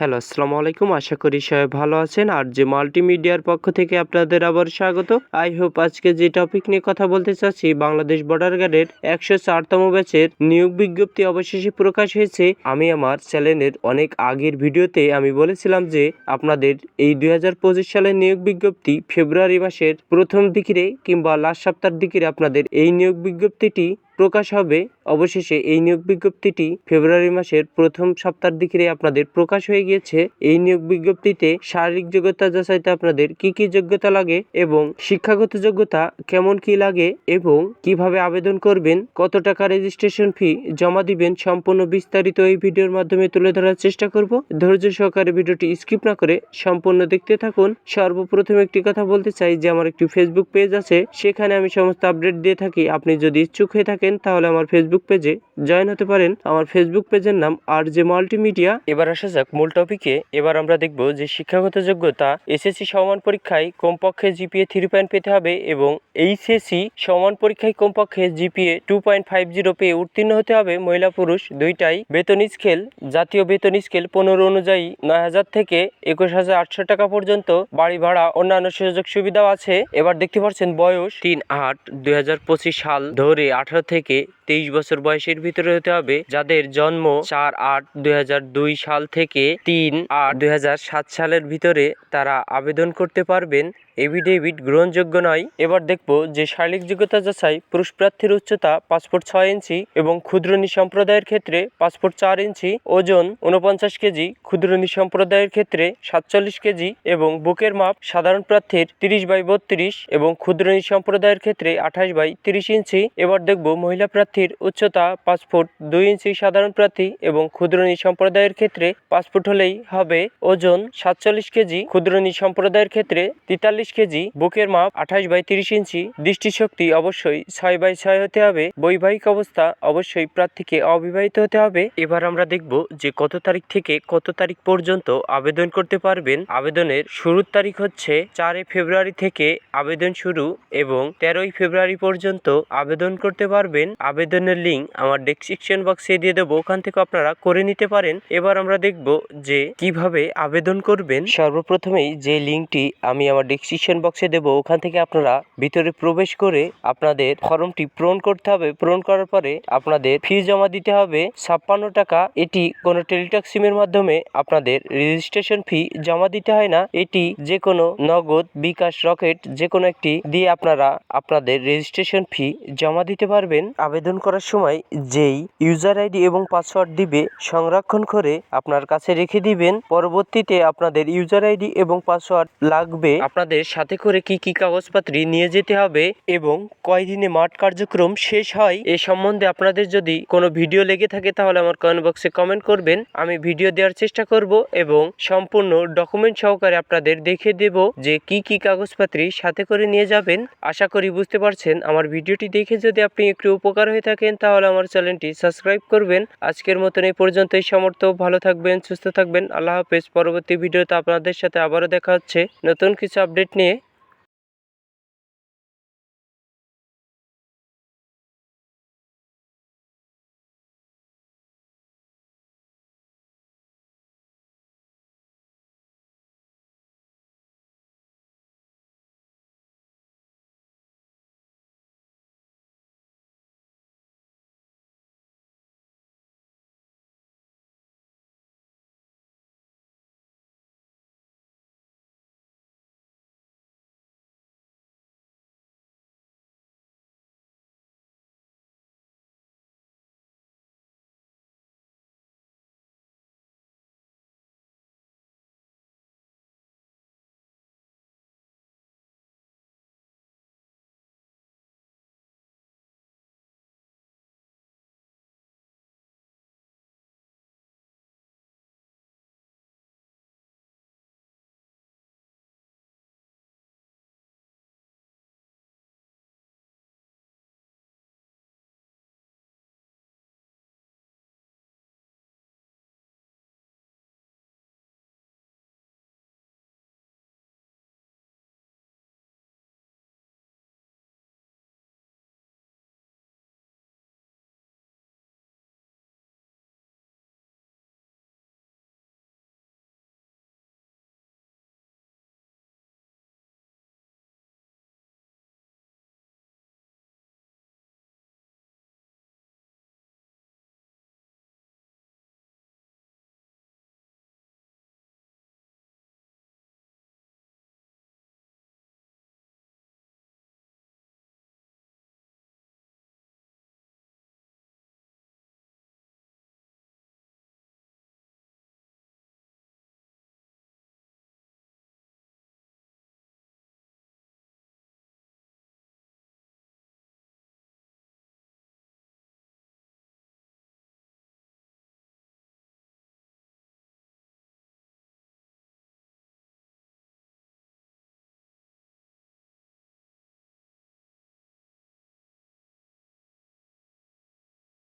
Hello আসসালামু আলাইকুম আশা করি সবাই ভালো আছেন। আর যে মাল্টিমিডিয়ার পক্ষ থেকে আপনাদের আবার স্বাগত। আই হোপ আজকে যে টপিক নিয়ে কথা বলতে চাচ্ছি, বাংলাদেশ বর্ডার গার্ডের একশো চারতম ব্যাচের নিয়োগ বিজ্ঞপ্তি অবশেষে প্রকাশ হয়েছে। আমি আমার চ্যানেলের অনেক আগের ভিডিওতে আমি বলেছিলাম যে, আপনাদের এই দু হাজার পঁচিশ সালের নিয়োগ বিজ্ঞপ্তি ফেব্রুয়ারি মাসের প্রথম দিকে কিংবা লাস্ট সপ্তাহের দিকে আপনাদের এই নিয়োগ বিজ্ঞপ্তিটি প্রকাশ হবে, অবশেষে এই নিয়োগ বিজ্ঞপ্তিটি ফেব্রুয়ারি মাসের প্রথম সপ্তাহের দিকে আপনাদের প্রকাশ হয়ে গিয়েছে। এই নিয়োগ বিজ্ঞপ্তিতে শারীরিক যোগ্যতা যাচাইতে আপনাদের কি কি যোগ্যতা লাগে এবং শিক্ষাগত যোগ্যতা কেমন কি লাগে এবং কীভাবে আবেদন করবেন, কত টাকা রেজিস্ট্রেশন ফি জমা দিবেন সম্পূর্ণ বিস্তারিত এই ভিডিওর মাধ্যমে তুলে ধরার চেষ্টা করব। ধৈর্য সহকারে ভিডিওটি স্কিপ না করে সম্পূর্ণ দেখতে থাকুন। সর্বপ্রথম একটি কথা বলতে চাই, যে আমার একটি ফেসবুক পেজ আছে, সেখানে আমি সমস্ত আপডেট দিয়ে থাকি। আপনি যদি ইচ্ছুক হয়ে থাকেন তাহলে আমার ফেসবুক পেজে জয়েন হতে পারেন। আমার ফেসবুক পেজের নাম আর জে মাল্টিমিডিয়া এবার আসা যাক মূল টপিকে এবার আমরা দেখব যে শিক্ষাগত যোগ্যতা এসএসসি সমান পরীক্ষায় কমপক্ষে জিপিএ থ্রি পয়েন্ট পেতে হবে এবং এইচএসসি সমান পরীক্ষায় কমপক্ষে GPA two point five zero পেয়ে উত্তীর্ণ হতে হবে মহিলা পুরুষ দুইটাই। বেতন স্কেল জাতীয় বেতন স্কেল পনেরো অনুযায়ী নয় হাজার থেকে একুশ হাজার আটশো টাকা পর্যন্ত বাড়ি ভাড়া, অন্যান্য সুযোগ সুবিধাও আছে। এবার দেখতে পাচ্ছেন বয়স তিন আট দুই হাজার পঁচিশ সাল ধরে আঠারো থেকে তেইশ বছর বয়সের ভিতরে হতে হবে, যাদের জন্ম চার আট দুই সাল থেকে তিন আট দুই সালের ভিতরে তারা আবেদন করতে পারবেন। এভিডেভিট গ্রহণযোগ্য নয়। এবার দেখব যে শারীরিক যোগ্যতা যাচাই, পুরুষ প্রার্থীর উচ্চতা পাসপোর্ট ছয় ইঞ্চি এবং ক্ষুদ্রনী সম্প্রদায়ের ক্ষেত্রে পাসপোর্ট চার ইঞ্চি, ওজন উনপঞ্চাশ কেজি ক্ষুদ্রনী সম্প্রদায়ের ক্ষেত্রে সাতচল্লিশ কেজি এবং বুকের মাপ সাধারণ প্রার্থীর তিরিশ বাই বত্রিশ এবং ক্ষুদ্রনী সম্প্রদায়ের ক্ষেত্রে আঠাশ বাই তিরিশ ইঞ্চি। এবার দেখব মহিলা প্রার্থীর উচ্চতা পাসপোর্ট দুই ইঞ্চি সাধারণ প্রার্থী এবং ক্ষুদ্রনী সম্প্রদায়ের ক্ষেত্রে পাসপোর্ট হলেই হবে ওজন সাতচল্লিশ কেজি ক্ষুদ্রনী সম্প্রদায়ের ক্ষেত্রে তেতাল্লিশ কেজি, বুকের মাপ আঠাশ বাই তিরিশ ইঞ্চি, দৃষ্টিশক্তি অবশ্যই ছয় বাই ছয় হতে হবে, বৈবাহিক অবস্থা অবশ্যই প্রার্থীকে অবিবাহিত হতে হবে। এবার আমরা দেখব যে কত তারিখ থেকে কত তারিখ পর্যন্ত আবেদন করতে পারবেন। আবেদনের শুরুর তারিখ হচ্ছে চারই ফেব্রুয়ারি থেকে আবেদন শুরু এবং তেরোই ফেব্রুয়ারি পর্যন্ত আবেদন করতে পারবেন। আবেদনের লিঙ্ক আমার ডেসক্রিপশন বক্সে দিয়ে দেবো, ওখান থেকে আপনারা করে নিতে পারেন। এবার আমরা দেখব যে কীভাবে আবেদন করবেন। সর্বপ্রথমেই যে লিঙ্কটি আমি আমার ডেসক্রিপশন বক্সে দেবো। ওখান থেকে আপনারা ভিতরে প্রবেশ করে আপনাদের ফর্মটি পূরণ করতে হবে। পূরণ করার পরে আপনাদের ফি জমা দিতে হবে। ছাপ্পান্ন টাকা। এটি কোনো টেলিটক সিমের মাধ্যমে আপনাদের রেজিস্ট্রেশন ফি জমা দিতে হয় না। এটি যে কোনো নগদ, বিকাশ, রকেট যে কোনো একটি দিয়ে আপনারা আপনাদের রেজিস্ট্রেশন ফি জমা দিতে পারবেন। আবেদন করার সময় যেই ইউজার আইডি এবং পাসওয়ার্ড দিবে, সংরক্ষণ করে আপনার কাছে রেখে দিবেন। পরবর্তীতে আপনাদের ইউজার আইডি এবং পাসওয়ার্ড লাগবে। আপনাদের সাথে করে কি কি কাগজপত্র নিয়ে যেতে হবে এবং কয়দিনে মাঠ কার্যক্রম শেষ হয় এ সম্বন্ধে আপনাদের যদি কোনো ভিডিও লেগে থাকে তাহলে আমার কমেন্ট বক্সে কমেন্ট করবেন। আমি ভিডিও দেওয়ার চেষ্টা করব এবং সম্পূর্ণ ডকুমেন্ট সহকারে আপনাদের দেখে দেব যে কি কি কাগজপত্র সাথে করে নিয়ে যাবেন। আশা করি বুঝতে পারছেন, আমার ভিডিওটি দেখে যদি আপনি একটু উপকার হয়ে থাকেন তাহলে আমার চ্যানেলটি সাবস্ক্রাইব করবেন। আজকের মতন এই পর্যন্তই, সমর্থ, ভালো থাকবেন, সুস্থ থাকবেন। আল্লাহ হাফেজ, পরবর্তী ভিডিওতে আপনাদের সাথে আবারও দেখা হচ্ছে। নতুন কিছু আপডেট নিয়ে